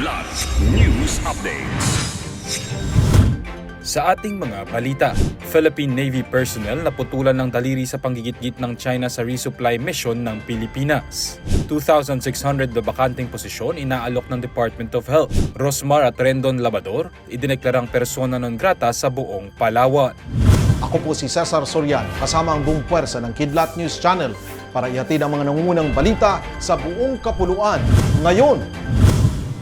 Kidlat News Updates. Sa ating mga balita, Philippine Navy personnel naputulan ng daliri sa panggigitgit ng China sa resupply mission ng Pilipinas. 2,600 na bakanting posisyon inaalok ng Department of Health. Rosmar at Rendon Labador, idineklarang persona non grata sa buong Palawan. Ako po si Cesar Sorian, kasama ang buong puwersa ng Kidlat News Channel para ihatid ang mga nangungunang balita sa buong kapuluan. Ngayon,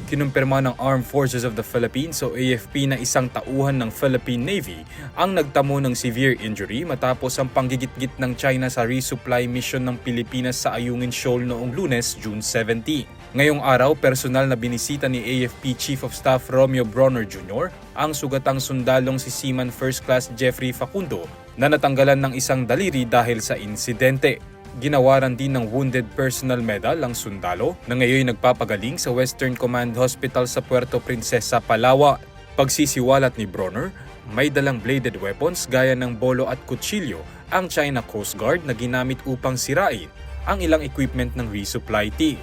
Kinumpirma ng Armed Forces of the Philippines o AFP na isang tauhan ng Philippine Navy ang nagtamo ng severe injury matapos ang panggigitgit ng China sa resupply mission ng Pilipinas sa Ayungin Shoal noong lunes, June 17. Ngayong araw, personal na binisita ni AFP Chief of Staff Romeo Bronner Jr. ang sugatang sundalong si Seaman First Class Jeffrey Facundo na natanggalan ng isang daliri dahil sa insidente. Ginawaran din ng Wounded Personnel Medal ang sundalo na ngayon nagpapagaling sa Western Command Hospital sa Puerto Princesa, Palawan. Pagsisiwalat ni Bronner, may dalang bladed weapons gaya ng bolo at kutsilyo ang China Coast Guard na ginamit upang sirain ang ilang equipment ng resupply team.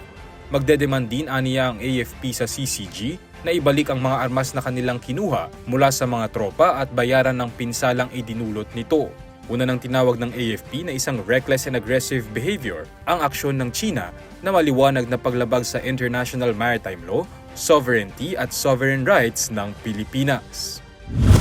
Magdedemand din aniya ang AFP sa CCG na ibalik ang mga armas na kanilang kinuha mula sa mga tropa at bayaran ng pinsalang idinulot nito. Una nang tinawag ng AFP na isang reckless and aggressive behavior ang aksyon ng China na maliwanag na paglabag sa international maritime law, sovereignty at sovereign rights ng Pilipinas.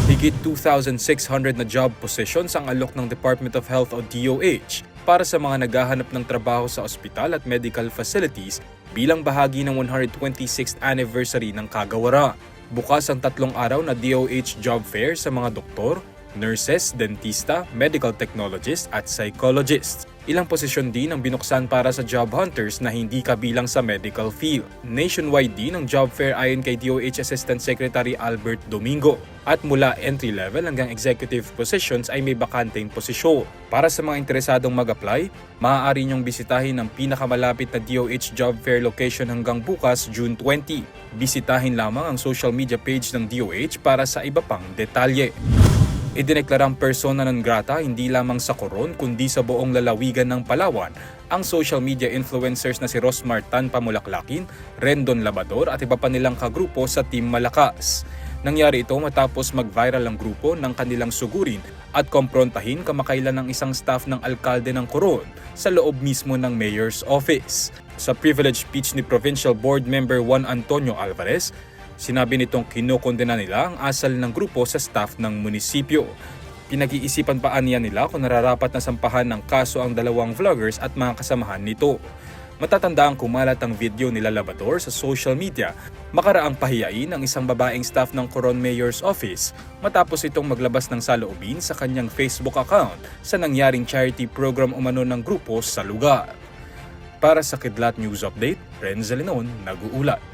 Higit 2,600 na job positions ang alok ng Department of Health o DOH para sa mga naghahanap ng trabaho sa ospital at medical facilities bilang bahagi ng 126th anniversary ng kagawaran. Bukas ang tatlong araw na DOH job fair sa mga doktor, nurses, dentista, medical technologists at psychologists. Ilang posisyon din ang binuksan para sa job hunters na hindi kabilang sa medical field. Nationwide din ang job fair ayon kay DOH Assistant Secretary Albert Domingo. At mula entry level hanggang executive positions ay may bakanteng posisyon. Para sa mga interesadong mag-apply, maaari niyong bisitahin ang pinakamalapit na DOH job fair location hanggang bukas June 20. Bisitahin lamang ang social media page ng DOH para sa iba pang detalye. Idineklarang persona non grata hindi lamang sa Coron kundi sa buong lalawigan ng Palawan ang social media influencers na si Rosmar Tan Pamulaklakin, Rendon Labador at iba pa nilang kagrupo sa Team Malakas. Nangyari ito matapos mag-viral ang grupo ng kanilang sugurin at komprontahin kamakailan ng isang staff ng alkalde ng Coron sa loob mismo ng mayor's office. Sa privilege speech ni Provincial Board Member Juan Antonio Alvarez, Sinabi nitong kinokondena nila ang asal ng grupo sa staff ng munisipyo. Pinag-iisipan pa aniya nila kung nararapat na sampahan ng kaso ang dalawang vloggers at mga kasamahan nito. Matatanda ang kumalat ang video nila Labador sa social media makaraang pahiyain ang isang babaeng staff ng Coron Mayor's Office matapos itong maglabas ng saloobin sa kanyang Facebook account sa nangyaring charity program umano ng grupo sa lugar. Para sa Kidlat News Update, Renzo Lenon, nag-uulat.